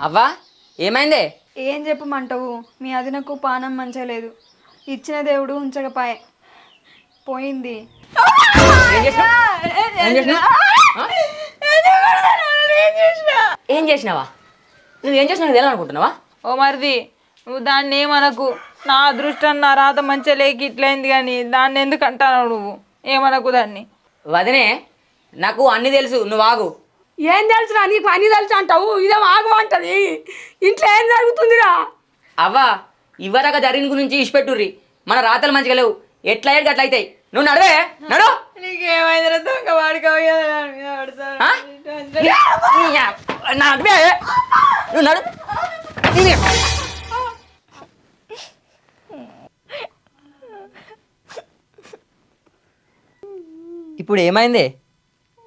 అవ్వా ఏమైందే? ఏం చెప్పమంటావు? మీ అదినకు పానం మంచిగా లేదు. ఇచ్చిన దేవుడు ఉంచకపాయే. పోయింది. ఏం చేసినావ్? ఏం చేసినావ్? ఆ? ఏం చేసినావా? నువ్వు ఏం చేసినావు తెలియదు అనుకుంటున్నావా ఓ మరిది నువ్వు దాన్ని ఏమనకు? నా అదృష్టం నా రాత మంచిగా లేక ఇట్లయింది కానీ దాన్ని ఎందుకు అంటావు నువ్వు? ఏమనకు దాన్ని? వదినే నాకు అన్ని తెలుసు. నువ్వు ఆగు. ఏం తెలుసురా నీకు అన్ని తెలుసు అంటావు ఇదేం ఆగమంటది ఇంట్లో ఏం జరుగుతుందిరా? అవ్వా ఇవ్వరాక జరిగిన గురించి ఇష్టపెట్టుర్రి మన రాతలు మంచిగా లేవు. ఎట్లా అయ్యాడు అట్లా అవుతాయి నువ్వు నడవే నడు? నడవే. నువ్వు నడు. ఇప్పుడు ఏమైంది?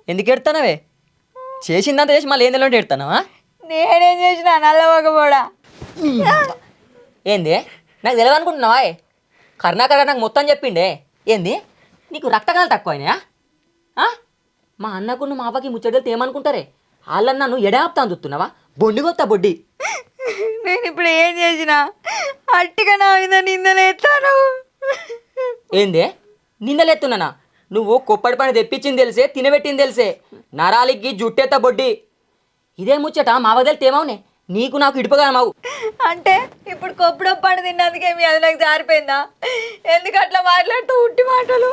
ఎందుకు ఎడతానవే చేసిందంతా చేసి మళ్ళీ ఏం తెలియదు ఎడతానవా నేనేం చేసిన నల్లవకపోడా ఏంది? నాకు తెలియదు అనుకుంటున్నావా కర్ణాకర్ నాకు మొత్తం చెప్పిండే. ఏంది? నీకు రక్తకాలు తక్కువైనాయా? ఆ? మా అన్నకు మా అవ్వకి ముచ్చటలు ఏమనుకుంటారే? వాళ్ళన్న నువ్వు ఎడాపుతా చూస్తున్నావా? బొండి కొత్త బొడ్డి. నేను ఇప్పుడు ఏం చేసిన? అట్టిగా నా మీద నిందలేస్తాను. ఏందే? నిందలెత్తున్నానా నువ్వు కొప్పటి పని తెప్పించింది తెలిసే తినబెట్టింది తెలిసే. నరాలికి జుట్టెత్త బొడ్డి. ఇదే ముచ్చట మా వదిలి తేమవునే నీకు నాకు ఇడుపుగా మావు అంటే ఇప్పుడు కొప్పుడు పండు తిన్నందుకే మీ అది నాకు జారిపోయిందా? ఎందుకు అట్లా మాట్లాడుతూ ఉట్టి మాటలు?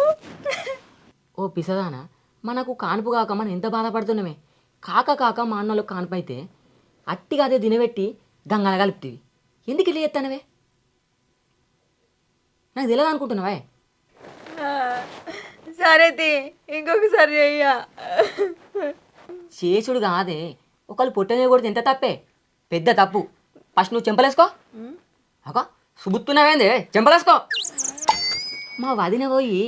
ఓ పిసదానా మనకు కానుపు కాక మనం ఎంత బాధపడుతున్నామే? కాక కాక మా అన్నలో కానుపు అయితే అట్టిగా అదే తినబెట్టి గంగల కలుపుతీవి. ఎందుకు ఇల్లు ఎత్తానవే నాకు తెలియదు అనుకుంటున్నావే సరే తీ ఇంకొకసారి చెయ్యా. చేసుడు కాదే ఒకళ్ళు పొట్టనే కొడితే ఎంత తప్పే? పెద్ద తప్పు. ఫస్ట్ నువ్వు చెంపలేసుకో. అక సుబుత్తున్నావేంది? చెంపలేసుకో. మా వదిన పోయి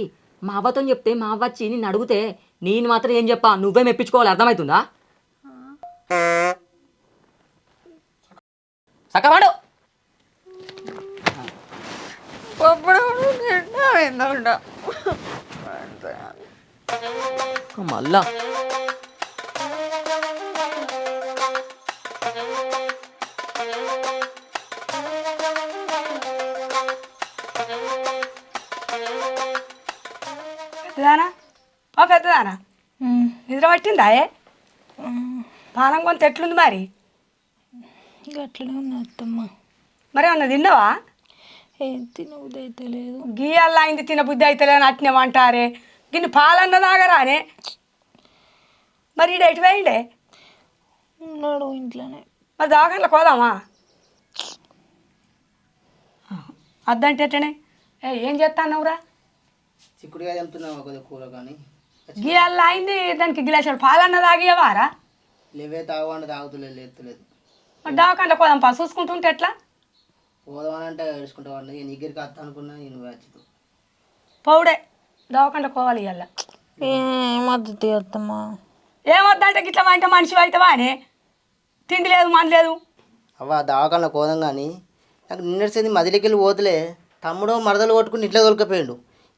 మా అవ్వతో చెప్తే మా అవ్వ వచ్చి నిన్ను అడిగితే నేను మాత్రం ఏం చెప్పా? నువ్వే మెప్పించుకోవాలి అర్థమవుతుందా? సక్కవాడు కొప్పుడు మళ్ళా పెద్దదానా? ఓ పెద్దదానా? నిద్ర పట్టిందా ఏ? పానం కొంత ఎట్లుంది మరి? అట్లనే ఉంది అత్తమ్మ. మరి ఏమన్నా తిన్నావా? ఏం తినబుద్ధి అయితే లేదు. గీయల్లా అయింది తిన బుద్ధి అయితే అట్నేమంటారే గిన్ని పాలన్న దాగరానే మరి ఈడ ఎటు వేయండే ఉన్నాడు ఇంట్లోనే. మరి దాగంలో కోదామా అద్దంటే ఎట్టనే? ఏ ఏం చేస్తానవురా చిక్కుడుగా తెంపుతున్నావా కొద్దిగా కూర కానీ. గీయల్లా అయింది దానికి గిలాసాలు పాలన్న తాగియవారా లేవే తాగకుండా తాగుతులేదు లేతులేదు మరి దావకంలో కోదాం పా చూసుకుంటుంటే ఎట్లా? పోదామనంటే ఏడుచుకుంటావు నేను దగ్గరికి వస్తా అనుకున్నా నేను వచ్చి పౌడే దవాకండ కోవాలి ఇవాళ ఏమద్దు అత్తమ్మ. ఏమొద్దంటే గిట్ల మా ఇంట మనిషి అవుతావా అని తిండి లేదు మన లేదు. అవ్వ దావకాల్లో కోదాం కానీ నాకు నిన్నటిసేది మదిలికి వెళ్ళి పోతులే. తమ్ముడు మరదలు కొట్టుకుని ఇట్లా దొరికిపోయాడు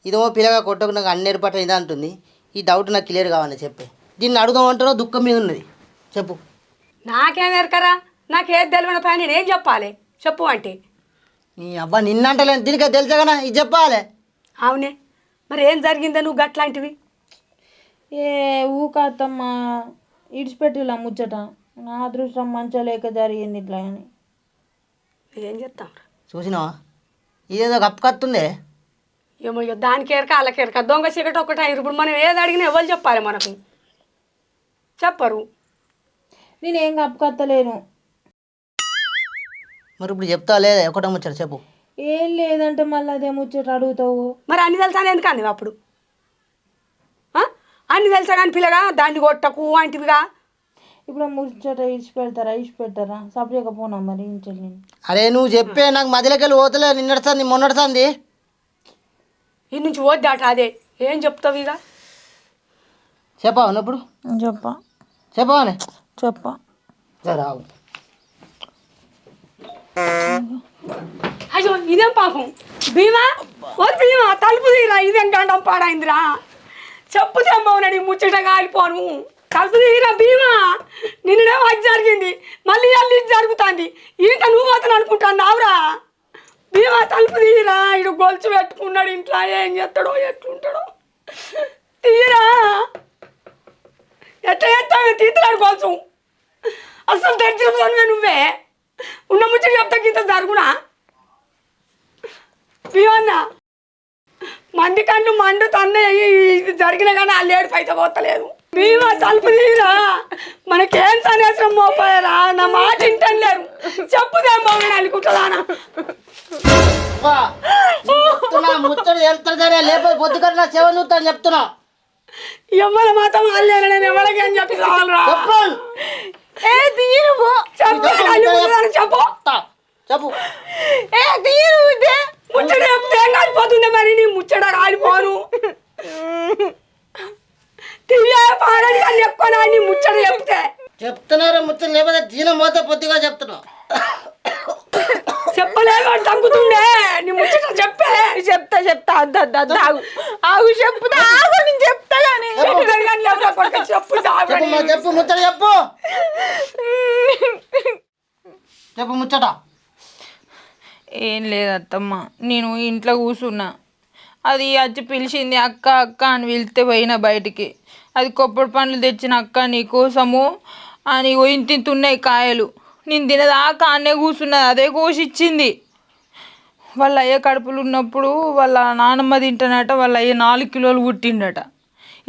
ఇదేమో పిల్లగా కొట్టకు నాకు అన్ని ఏర్పాటు ఇదా అంటుంది. ఈ డౌట్ నాకు క్లియర్ కావాలి చెప్పే. దీన్ని అడుగుదాం అంటారో దుఃఖం మీద ఉన్నది. చెప్పు. నాకేం ఎరకరా నాకేది తెలియని పని నేను ఏం చెప్పాలి? చెప్పు అంటే. నీ అబ్బా నిన్నంటలేను. దీనికి తెలుసా కదా ఇది చెప్పాలి. అవునే. మరి ఏం జరిగిందో నువ్వు గట్లాంటివి? ఏ ఊక అత్తమ్మ ఇడిచిపెట్టిలా ముచ్చట. నా అదృష్టం మంచిగా లేక జరిగింది ఇట్లా అని. ఏం చెప్తాం చూసినావా? ఇదేదో కప్పుకత్తుందే ఏమో ఇక దానికి ఎరక వాళ్ళకి ఎరక. దొంగ చీకటి ఒక్కటే. ఇప్పుడు మనం ఏది అడిగినా ఎవరు చెప్పాలి మనకు? చెప్పరు. నేనేం కప్పుకత్తలేను మరి ఇప్పుడు చెప్తా లేదా? ఒకటే ముచ్చారు చెప్పు. ఏం లేదంటే మళ్ళీ అదే ముచ్చట అడుగుతావు. మరి అన్ని తెలుసా ఎందుకు అంది అప్పుడు? అన్ని తెలుసా కానీ పిల్లగా దాన్ని కొట్టకు అంటివిగా? ఇప్పుడు ముచ్చట ఇడిచిపెడతారా ఇడిచిపెడతారా? సపరేక పోనా మరి ఇంట్లో నేను అరే నువ్వు చెప్పే నాకు మధ్యలోకి వెళ్ళి పోతలే నిన్నడుతుంది మొన్నడుతుంది ఈ నుంచి వద్దాట అదే. ఏం చెప్తావు ఇక? చెప్పావు అన్నప్పుడు చెప్ప. చెప్పావనే చెప్ప. అయ్యో. ఇదేం పాపం? భీమా? ఓ భీమా తలుపు తీరా ఇదేం గండం పాడైందిరా? చెప్పు తెమ్మవునని ముచ్చట కాలిపోను. తలుపు తీరా భీమా? నిన్ననేమో అది జరిగింది. మళ్ళీ అల్లి ఇది జరుగుతుంది. ఇంత నువ్వు అతను అనుకుంటాను నావురా భీమా తలుపు తీరా ఇడు గొలుచు పెట్టుకున్నాడు ఇంట్లో ఏం చేస్తాడో ఎట్లుంటాడో. తీరా? ఎట్లా చేస్తావు? తీస్తున్నాడు గొలుసు. అసలు తెచ్చిన నువ్వే. ఉన్న ముచ్చట చెప్తా ఇంత జరుగునా? భీమన్నా మంది కన్ను మండు తన్నే ఇది జరిగిన కానీ ఆ లేడు పైత పోతలేదు. భీమా తలుపు తీరా? మనకేం సన్యాసం మోపాయరా నా మాట ఇంటం లేరు. చెప్పుదేమో అనుకుంటుందానా అవ్వా, నేను చెప్తున్నా ముచ్చట వెళ్తారు సరే లేకపోతే పొద్దుకట్ల సేవ చూస్తాను చెప్తున్నా. ఎవ్వల మాత్రం వాళ్ళేనా నేను ఎవరికేం చెప్పి చాలరా ఏ తీరు పో. చెప్పు అనుకుంటున్నాను చెప్పు. చెప్పు. ఏ తీరు ఇదే. ముచ్చట చెప్తే కాలిపోతుంది మరి నీ ముచ్చట కాలిపోను తీయ పాడని కానీ ఎక్కువ నీ ముచ్చట చెప్తే చెప్తున్నారా ముచ్చట లేకపోతే దీనం పోతే పొద్దుగా చెప్తున్నా చెప్పలేక తగ్గుతుండే నీ ముచ్చట చెప్పే చెప్తా చెప్తా అద్దు అద్దు అద్దు ఆగు ఆగు చెప్తా ఆగు నేను చెప్తా కానీ చెప్పు చెప్పు చెప్పు ముచ్చట చెప్పు చెప్పు ముచ్చట ఏం లేదు అత్తమ్మ నేను ఇంట్లో కూర్చున్నా అది వచ్చి పిలిచింది అక్క అక్క అని పిలిస్తే పోయిన బయటికి. అది కొబ్బరి పండ్లు తెచ్చిన అక్క నీ కోసము అని ఇంత ఉన్నాయి కాయలు. నేను తినదాకా అన్నే కూర్చున్నది అదే కోసిచ్చింది. వాళ్ళ అయ్య కడుపులు ఉన్నప్పుడు వాళ్ళ నానమ్మ తింటానట వాళ్ళ అయ్య నాలుగు కిలోలు పుట్టిండట.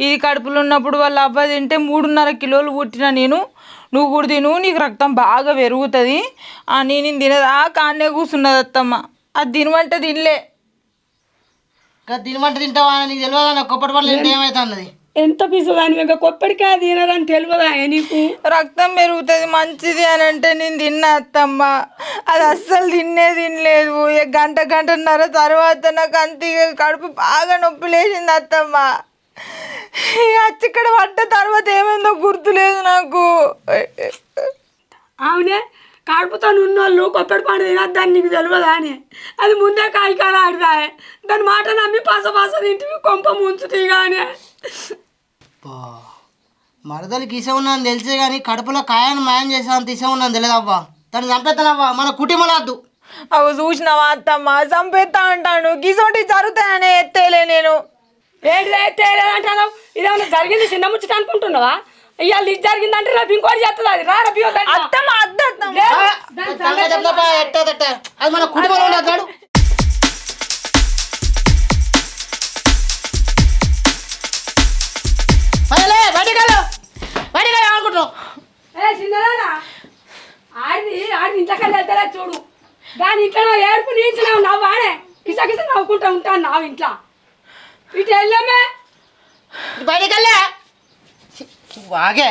ఇది కడుపులు ఉన్నప్పుడు వాళ్ళ అబ్బాయి తింటే మూడున్నర కిలోలు పుట్టిన నేను. నువ్వు కూడా తిను నీకు రక్తం బాగా పెరుగుతుంది. అని నేను తినదాకా అన్నే కూర్చున్నది అత్తమ్మ. అది తినమంటే తినలే. తినమంటే తింటావా నీకు తెలియదా నా కొప్పటి పనులు తింటే ఏమైతే అన్నది ఎంత పిసదాని ఇంకా కొప్పటికాయ తినరని తెలియదా నీకు? రక్తం పెరుగుతుంది మంచిది అని అంటే నేను తిన్నా అత్తమ్మ. అది అస్సలు తిన్నే తినలేదు. గంట గంటన్నర తర్వాత నాకు అంత ఇక కడుపు బాగా నొప్పి లేచింది అత్తమ్మ. వచ్చి ఇక్కడ పడ్డ తర్వాత ఏమైందో గుర్తులేదు నాకు. అవునే కడుపుతో ఉన్నోళ్ళు కొప్పటి పండు తినద్దని నీకు తెలియదా అని. అది ముందే కాయకాల ఆడిదా దాని మాట నమ్మి పాస పాస తింటివి కొంప ముంచుతాయి కానీ అబ్బా, మరదలకి ఇస ఉన్నాను తెలిసే కానీ కడుపులో కాయను మాయం చేసాను తీసే ఉన్నాను తెలియదవ్వా దాన్ని చంపేస్తానవ్వా మన కుటుంబలాద్దు అవి చూసినావా అత్తమ్మ? చంపేస్తా అంటాను. గిసోటి జరుగుతాయని ఎత్తేలే నేను. ఏంటి అంటావు ఇదేమన్నా జరిగింది? చిన్న ముచ్చట అనుకుంటున్నావా? ఇవాళ ఇది జరిగిందంటే రేపు ఇంకోటి చేస్తుంది అది. రా చెప్తా ఎట్ట ఎట్ట అది మన కుటుంబంలో ఉన్నాడు పైలే బయటకెళ్ళు బయటకెళ్ళు అనుకుంటున్నావు ఏ చిన్నదానా? ఆడిది ఆడిది ఇంట్లోకి వెళ్తారా చూడు. దాని ఇంట్లో నా ఏడుపు నీచినావు నవ్వానే కిసకిస నవ్వుకుంటా ఉంటాను నా ఇంట్లో. ఇటు వెళ్ళామే. బయటకెళ్ళే వాగే.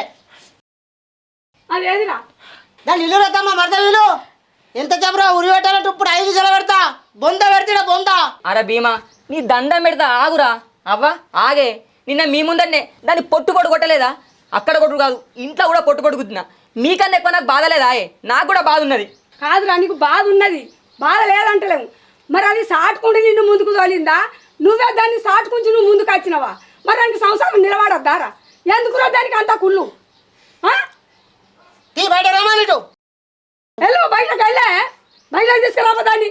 అదేదిరా దాన్ని ఇల్లు పెడతామా మరద ఎంత చెప్పరా ఉరి పెట్టాలంటే ఇప్పుడు ఐదు సెల పెడతా. బొంద పెడతాడా బొంద. అరే భీమా నీ దండం పెడతా ఆగురా. అవ్వా? ఆగే. నిన్న మీ ముందరనే దాన్ని పొట్టు పొట్టు కొట్టలేదా? అక్కడ కొట్టు కాదు ఇంట్లో కూడా పొట్టు గుద్దినా మీకన్నా ఎక్కువ నాకు బాధ లేదా ఆయే నాకు కూడా బాధ ఉన్నది. కాదురా నీకు బాధ ఉన్నది. బాధ లేదంటలేము మరి అది సాటుకుంటే నిన్ను ముందుకు తోలిందా? నువ్వే దాన్ని సాటుకుంచి నువ్వు ముందుకు వచ్చినవా? మరి దానికి సంసారం నిలబడద్దారా? ఎందుకురా దానికి అంత కుళ్ళు? తీ బయట రామా ఇటు. వెళ్ళు బయటకు వెళ్ళే. బయటకు తీసుకురాబా దాన్ని.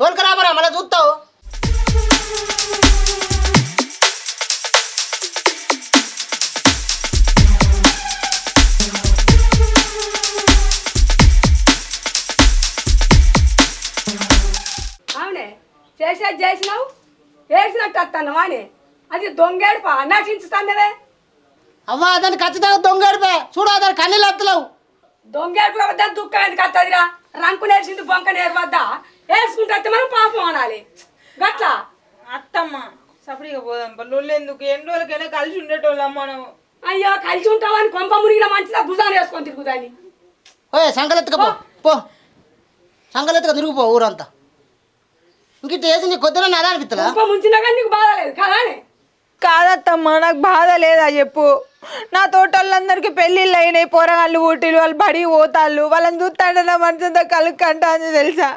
తోలుకరామరా మళ్ళీ చూస్తావు. అవునే చేసేది చేసినావు? వేసినట్టు వస్తాను అని? అది దొంగేడుపా నటించుతాండవే అవ్వా దాన్ని ఖచ్చితంగా దొంగడిపే. చూడు దాని కన్నీళ్ళు వత్తలేవు దొంగేడుపుల వద్ద దుఃఖం ఎందుకు వస్తుందిరా రంకు నేర్చింది బొంక నేరు వద్ద వేసుకుంటే మనం పాపం అనాలి. గట్లా? అత్తమ్మ సపడిగా పోదాం లొల్లు ఎందుకు? ఎన్ని రోజులకైనా కలిసి ఉండేటోళ్ళం మనం. అయ్యో కలిసి ఉంటావని కొంప మునిగిన మంచిదా భుజాన్ని వేసుకొని తిరుగుతాని ఓయ్ సంకలెత్తుక పో. పో. సంకలెత్తుక తిరిగిపో ఊరంతా. ఇంక ఇటు వేసి నీ కొద్దిగా నాదా ముంచినా కానీ నీకు బాధ లేదు కదానే కాదత్తమ్మా నాకు బాధ లేదా చెప్పు. నా తోటోళ్ళందరికీ పెళ్ళిళ్ళు అయినాయి పోరగాళ్ళు ఊటీలు వాళ్ళు బడి పోతాళ్ళు వాళ్ళని చూస్తాంటే నా మనసంతా కలుక్కంటా అని తెలుసా?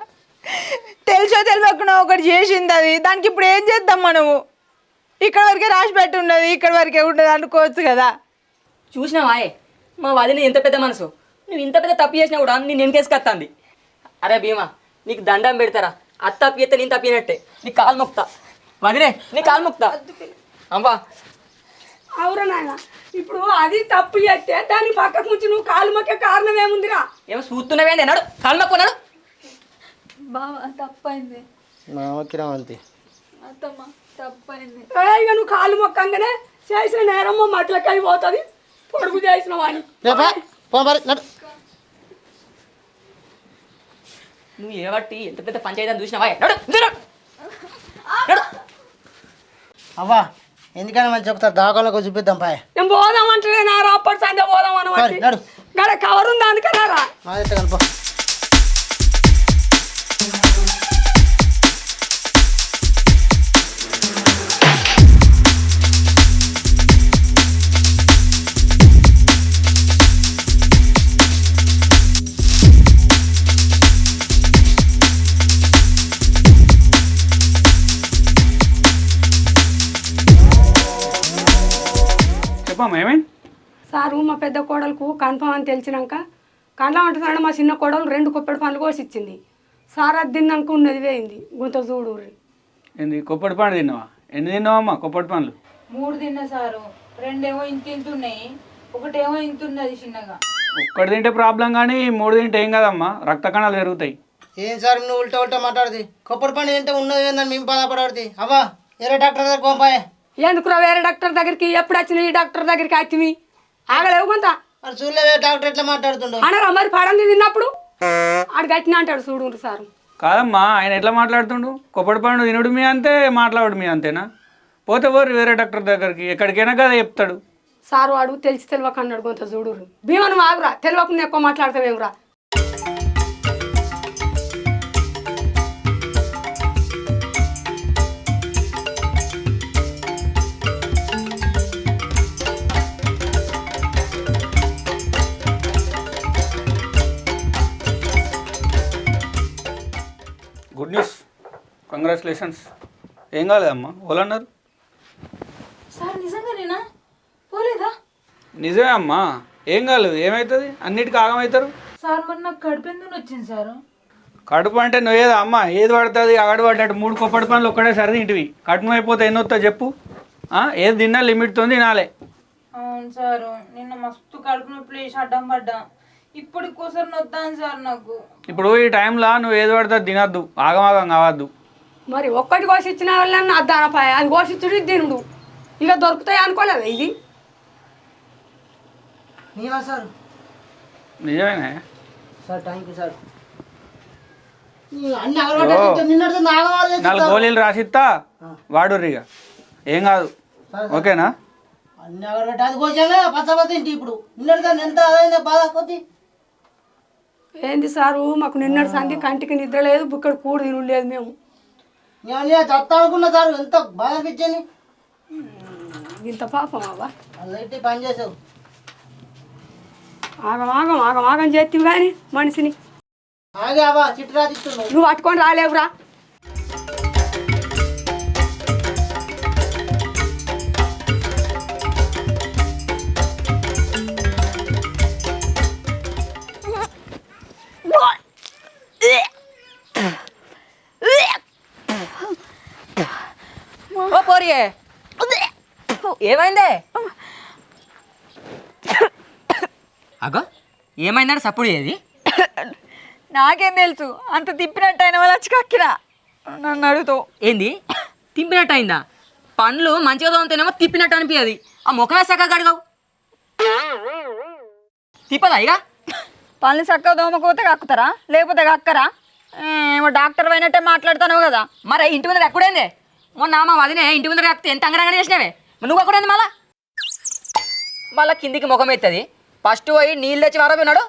తెలుసో తెలియకుండా ఒకటి చేసింది అది. దానికి ఇప్పుడు ఏం చేద్దాం మనము ఇక్కడ వరకే రాసి పెట్టి ఉన్నది ఇక్కడ వరకే ఉండదు అనుకోవచ్చు కదా. చూసినావాయే మా వదిన ఎంత పెద్ద మనసు. నువ్వు ఇంత పెద్ద తప్పు చేసినా కూడా నేను వెనకేసుకొస్తాంది అరే భీమా నీకు దండం పెడతారా? అది తప్పు చేస్తే నేను తప్పినట్టే నీ కాలు మొక్తా వదినే నీ కాలు మొక్తా అమ్మా అవురా నాయన ఇప్పుడు అది తప్పు చేస్తే దాన్ని పక్కకు ముంచి నువ్వు కాలు మొక్కే కారణం ఏముందిరా ఏమో చూస్తున్నావేంటి అన్నాడు కాలు మొక్కున్నాడు బావ తప్పైంది కిరామంతి అత్తమ్మ తప్పైంది ఇక నువ్వు కాలు మొక్కంగానే చేసిన నేరమ్మ మట్లకి అయిపోతుంది పొడుగు చేసిన వాడిని రేపా పో మరి నడు నువ్వు ఏబట్టి ఎంత పెద్ద పంచాయతీ అని చూసినావా? నడు నడు. నడు. అవ్వా ఎందుకని మంచి ఒకసారి దాకాలకు చూపిద్దాం పాయ. నేను పోదామంటే నా అప్పటి సందే పోదాం అనమాట కవర్ ఉంది అందుకన్నారా మా చెప్పమ్మా ఏమైంది? సారు మా పెద్ద కోడలకు కన్ఫర్మ్ అని తెలిసినాక కండ్ల అంటున్నాడు మా చిన్న కోడలు రెండు కుప్పటి పండ్లు కోసి ఇచ్చింది సార్ అది తిన్నాక ఉన్నది వేయింది గుంత చూడు ఏంది కొప్పటి పండు తిన్నావా? ఎన్ని తిన్నావమ్మా కొప్పటి పండ్లు? మూడు తిన్నా సారు. రెండేమో ఇంత ఉన్నాయి. ఒకటేమో ఇంత ఉన్నది చిన్నగా. ఒక్కటి తింటే ప్రాబ్లం కానీ మూడు తింటే ఏం కాదమ్మా? రక్త కణాలు పెరుగుతాయి. ఏం సార్ నువ్వు ఉల్టా ఉల్టా మాట్లాడుతుంది కొప్పటి పండు ఏంటో ఉన్నది ఏందని మేము బాధపడబడుతుంది అవ్వా వేరే డాక్టర్ దగ్గర పోంపాయే. ఎందుకురా వేరే డాక్టర్ దగ్గరికి? ఎప్పుడు వచ్చిన ఈ డాక్టర్ దగ్గరికి వచ్చివి ఆగలేవు కొంత? మరి చూడలేవే డాక్టర్ ఎట్లా మాట్లాడుతుండో. అనరా మరి పడంది తిన్నప్పుడు? ఆడు గట్టిన అంటాడు చూడు సారు. కాదమ్మా ఆయన ఎట్లా మాట్లాడుతుండు? కొప్పటి పండు తినుడు మీ అంతే మాట్లాడు మీ అంతేనా? పోతే పోరు వేరే డాక్టర్ దగ్గరికి ఎక్కడికైనా కదా చెప్తాడు. సారు వాడు తెలిసి తెలియక అన్నాడు కొంత చూడు భీమను ఆగురా. తెలియకుండా ఎక్కువ మాట్లాడతావేమురా కంగ్రాచులేషన్స్ ఏం కాలేదమ్మా? వాళ్ళన్నారు సార్ నిజంగానేనా? పోలేదా? నిజమే అమ్మా. ఏం కాలేదు ఏమవుతుంది అన్నిటికీ ఆగమవుతారు సార్ మరి నాకు కడుపెందుకు వచ్చింది సారు? కడుపు అంటే నువ్వేదా అమ్మ? ఏది పడుతుంది? ఆగడు పడ్డట్టు మూడు కొప్పటి పనులు ఒక్కడే సరే ఇంటివి కడుపు అయిపోతే ఎన్ని వస్తా చెప్పు. ఆ, ఏది తిన్నా లిమిట్తో తినాలే. అవును సారు నిన్న మస్తు కడుపు నొప్పి లేచి అడ్డం పడ్డా. ఇప్పుడు కోసారి నొద్దాను సార్ నాకు. ఇప్పుడు ఈ టైంలో నువ్వు ఏది పడితే అది తినద్దు. ఆగమాగం కావద్దు. మరి ఒక్కటి కోసి ఇచ్చిన వాళ్ళని అద్దానపాయ అది కోసిచ్చుడు తినుడు ఇక దొరుకుతాయి అనుకోలేదు ఇది నీవా సార్? నిజమేనా. Sir thank you sir. అన్ని అగరబట్టే నిన్నటితో నాగవాలి నాలుగు గోళీలు రాసిస్తా వాడు ఇక. ఏం కాదు. ఓకేనా? అన్ని అగరబట్టే అది ఇంటి ఇప్పుడు? నిన్నటితో ఎంత అదైందా బాధ కొద్ది ఏంది సారు మాకు నిన్నటి సంధి కంటికి నిద్ర లేదు బుక్కడు కూడు తినుడు లేదు మేము. నేను చత్తా అనుకున్నా సార్ ఎంత బాధ అనిపించింది ఇంత పాపం అవ్వా? ఇట్టి పని చేసావు. ఆగం ఆగం ఆగం ఆగం చేతివి కానీ మనిషిని. ఆగే అవా చిట్టు రాసిస్తున్నావు నువ్వు పట్టుకొని రాలేవురా. పోరియే ఏమైందే? అగో ఏమైందంటే సప్పుడు ఏది? నాకేం తెలుసు అంత తిప్పినట్టు అయిన వాళ్ళు వచ్చి కక్కినా. నన్ను అడుగుతావు. ఏంది? తిప్పినట్టు అయిందా పండ్లు మంచిగా తోముతేనేమో తిప్పినట్టు అనిపించదు ఆ ముఖమే సక్క కడగవు. తిప్పదా ఇక? పళ్ళు చక్కగా దోమకపోతే కక్కుతారా? లేకపోతే కక్కరా? ఏమో డాక్టర్ అయినట్టే మాట్లాడుతున్నావు కదా. మరి ఇంటి ముందర ఎక్కడైందే మొన్న మా వదినే ఇంటి ముందర ఎక్కితే ఎంత అంగరంగ చేసినావే? నువ్వు ఎక్కడైంది మళ్ళా? మళ్ళా కిందికి ముఖం ఎత్తది. ఫస్ట్ పోయి నీళ్ళు తెచ్చి వారపోయినాడు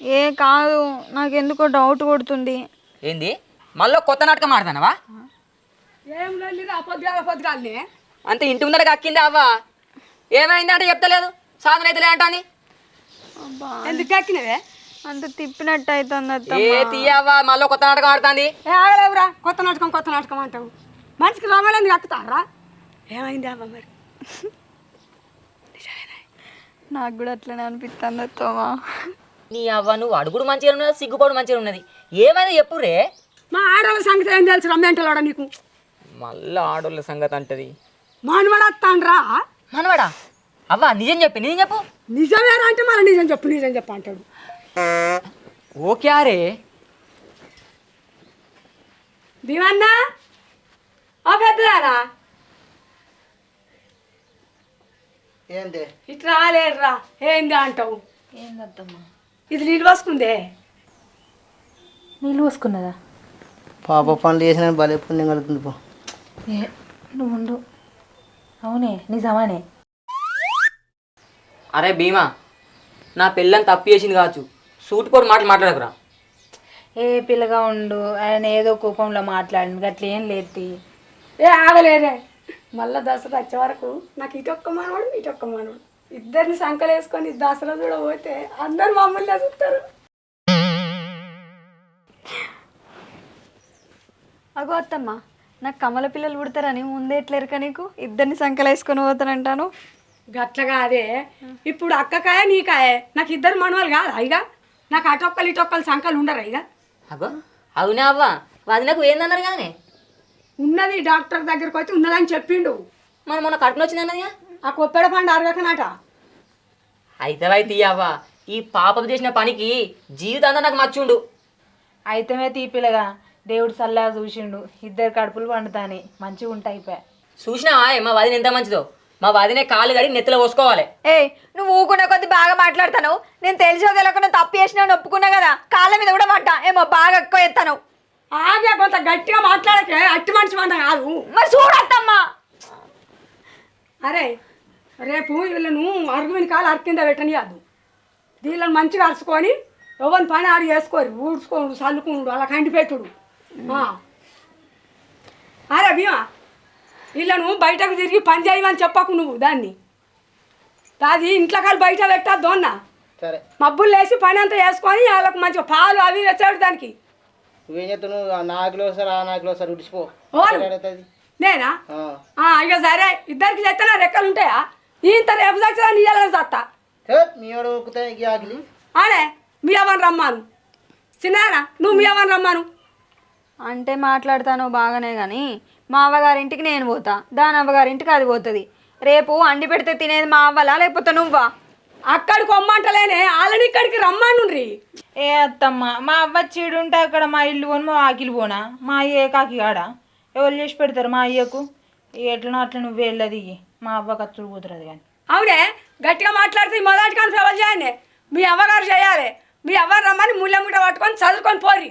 ఏ కాదు నాకెందుకో డౌట్ కొడుతుంది. ఏంది? మళ్ళీ కొత్త నాటకం ఆడతానవా? అంతే ఇంటి ముందర కక్కింది అవ్వా. ఏమైంది అంటే చెప్తలేదు. సాధన అయితే అంటాని ఎందుకు ఎక్కినవే అంత తిప్పినట్టు అవుతుంది ఏ తీయవ్వా మళ్ళీ కొత్త నాటకం ఆడుతుంది. ఆగలేవురా కొత్త నాటకం కొత్త నాటకం అంటావు. మనిషికి రోగాలు ఎందుకు ఎక్కుతారా ఏమైంది అమ్మ మరి? నాకు కూడా అట్లనే అనిపిస్తుంది అత్తమ్మా నీ అవ్వ నువ్వు అడుగుడు మంచిగా ఉన్నది సిగ్గుపడు మంచిగా ఉన్నది. ఏమైనా చెప్పురే మా ఆడవాళ్ళ సంగతి ఏం తెలుసు రమ్మెంటలోడ నీకు? మళ్ళీ ఆడోళ్ళ సంగతి అంటది. మానవడత్తాండ్రా మనవాడా? అవ్వ నిజం చెప్పి నిజం చెప్పు. నిజమేరా అంటే మళ్ళీ నిజం చెప్పు నిజం చెప్పు అంటాడు. ఓకే అరే భీమన్నా? ఓ పెద్దదారా ఏంది? ఇట్లా రాలేదురా. ఏంది అంటావు? ఏందత్తమ్మా? ఇది నీళ్ళు వస్తుందే నీళ్ళు పోసుకున్నదా? పాప పనులు చేసిన భలే పుణ్యం కలుగుతుంది పో. ఏ నువ్వు ఉండు. అవునే నిజమానే. అరే భీమా నా పిల్లని తప్పు చేసింది కావచ్చు. సూటిపోటు మాటలు మాట్లాడకురా. ఏ పిల్లగా ఉండు ఆయన ఏదో కోపంలో మాట్లాడింది అట్లా ఏం లేదు ఏ ఆగలేదే మళ్ళా దసరా వచ్చే వరకు నాకు ఇటొక్క మనవాడు ఇటొక్క మనవాడు. ఇద్దరిని సంకలు వేసుకొని దసరా కూడా పోతే అందరు మమ్మల్ని చూస్తారు. అగో అత్తమ్మ నాకు కమల పిల్లలు పుడతారని ముందే ఎట్లా ఎరక నీకు? ఇద్దరిని సంకలేసుకొని పోతానంటాను. గట్లగా అదే ఇప్పుడు అక్కకాయ నీకాయ. నాకు ఇద్దరు మనవాళ్ళు కాదా ఇక నాకు అటొక్కలు ఇటొక్కలు సంకలు ఉండరా ఇక అగో అవునా అవ్వ? వదినకు ఏందన్నారు కానీ ఉన్నది డాక్టర్ దగ్గరకు వచ్చి ఉన్నదని చెప్పిండు. మన మొన్న కడుపున వచ్చింది అన్నదిగా? ఆ కొప్పెడ పండు అరగకనాట అయితే అయితే అవ్వ ఈ పాపం చేసిన పనికి జీవితాంతా నాకు మచ్చుండు. అయితేనే తీ పిల్లగా. దేవుడు సల్లా చూసిండు. ఇద్దరు కడుపులు పండుతాని. మంచిగా ఉంటాయి పే. చూసినావా? ఏ మా వదిన ఎంత మంచిదో. మా వదినే కాలు గడి నెత్తిలో పోసుకోవాలి. ఏ నువ్వు ఊకునే కొద్ది బాగా మాట్లాడతాను నేను తెలిసో తెలియకుండా తప్పు చేసినా ఒప్పుకున్నా కదా. కాళ్ళ మీద కూడా పడ్డా. ఏమో బాగా ఎక్కువ ఎత్తాను ఆగే కొంత గట్టిగా మాట్లాడకే అట్టి మనిషి మంద కాదు. మరి చూడత్తమ్మా. అరే రేపు వీళ్ళను అరుగుని కాలు అరికింద పెట్టనియద్దు వీళ్ళని మంచిగా అరుచుకొని ఎవరిని పని ఆడి చేసుకోరు. ఊడ్చుకోడు చల్లుకునుడు అలా కంటి పెట్టుడు. ఆ. అరే భీమా వీళ్ళను బయటకు తిరిగి పని చేయమని చెప్పకు నువ్వు దాన్ని. అది ఇంట్లో కాలు బయట పెట్టద్దు అన్న. సరే. మబ్బులు లేసి పని అంతా చేసుకొని వాళ్ళకు మంచిగా పాలు అవి తెచ్చాడు దానికి. నువ్వేం చెప్తావు నా కిలో సార్ ఆ నా కిలో సార్ ఉడిచిపో నేనా? ఇక సరే ఇద్దరికి చెప్తే రెక్కలు ఉంటాయా? ఇంత రేపు చచ్చా నీ చస్తా మీ రమ్మాను చిన్నాయన నువ్వు మీ అవ్వని రమ్మాను అంటే మాట్లాడతాను బాగానే కానీ మా అవ్వగారింటికి నేను పోతా. దాని అవ్వగారింటికి అది పోతుంది. రేపు అండి పెడితే తినేది మా అవ్వలా లేకపోతే నువ్వా? అక్కడికి కొమ్మంటలేనే వాళ్ళని ఇక్కడికి రమ్మానుండ్రి ఏ అత్తమ్మ మా అవ్వ చీడు ఉంటే అక్కడ మా ఇల్లు పోను మా ఆకిలి పోనా? మా అయ్య ఏ కాకి కాడ? ఎవరు చేసి పెడతారు మా అయ్యకు? ఎట్లనో అట్లా నువ్వు వెళ్ళది మా అవ్వ కచ్చుడు పోతుறது కానీ. అవునే గట్టిగా మాట్లాడితే మొదటి కానీ ఫేవర్ చేయండి. మీ అవ్వగారు చేయాలి. మీ అవ్వరు రమ్మని ముళ్ళెముట పట్టుకొని చదువుకొని పోరి.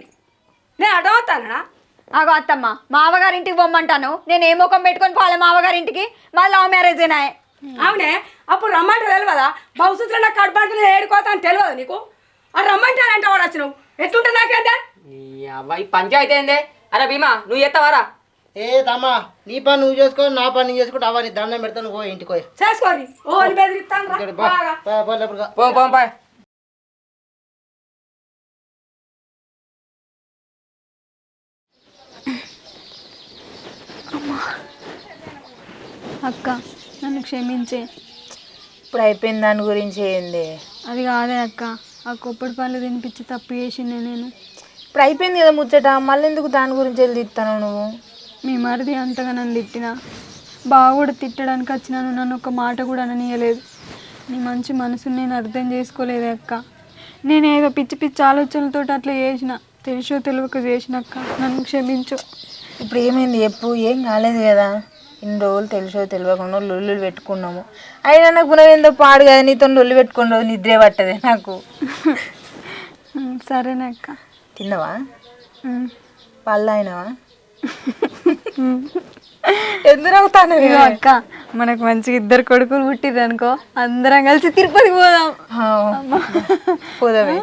నేను అర్థమవుతానా అగో అత్తమ్మ మా అవ్వగారింటికి పొమ్మంటాను. నేను ఏ ముఖం పెట్టుకొని పోలే మా అవ్వగారింటికి? మా లవ్ మ్యారేజ్ అయినాయి. అవునే? అప్పుడు రమ్మంటే తెలియదా భవిష్యత్తులో నాకు కడపడుతుంది ఏడుకోతా అని తెలియదు నీకు? ఆ రమ్మంటానంటే వాడు వచ్చి నువ్వు ఎట్టుంటే నాకేంటే ఈ పంచాయతీ ఏందే? అరే భీమా నువ్వు ఎత్తవారా? ఏ తమ్మా నీ పని నువ్వు చేసుకో నా పని నేను చేసుకుంటా అవ్వ నీ దండం పెడతాను పో ఇంటికి పోయి. చేసుకోరి ఓ అని బెదిరిస్తాను. పో. పో పో. అక్క. నన్ను క్షమించే. ఇప్పుడు అయిపోయింది దాని గురించి ఏంది? అది కాదే అక్క. ఆ కొప్పటి పనులు తినిపించి తప్పు చేసిండే నేను. ఇప్పుడు అయిపోయింది కదా ముచ్చట. మళ్ళీ ఎందుకు దాని గురించి వెళ్ళి తిత్తాను నువ్వు? మీ మరిది అంతగా నన్ను తిట్టిన? బాగా కూడా తిట్టడానికి వచ్చినాను. నన్ను ఒక మాట కూడా అననీయలేదు. నీ మంచి మనసుని నేను అర్థం చేసుకోలేదు అక్క. నేను ఏదో పిచ్చి పిచ్చి ఆలోచనలతో అట్లా చేసిన. తెలుసో తెలియక చేసిన అక్క. నన్ను క్షమించు. ఇప్పుడు ఏమైంది చెప్పు. ఏం కాలేదు కదా. ఇన్ని రోజులు తెలుసో తెలియకుండా లొల్లు పెట్టుకున్నాము. అయినా నాకు పునరేందో పాడు కదా నీతో లొల్లు పెట్టుకుని రోజు నిద్రే పట్టదే నాకు. ఉమ్, సరేనే అక్క. తిన్నావా. పళ్ళు అయినావా ఎందుకు అవుతాను అక్క మనకు మంచిగా ఇద్దరు కొడుకులు పుట్టిర్రు అనుకో అందరం కలిసి తిరుపతికి పోదాం. పోదామే.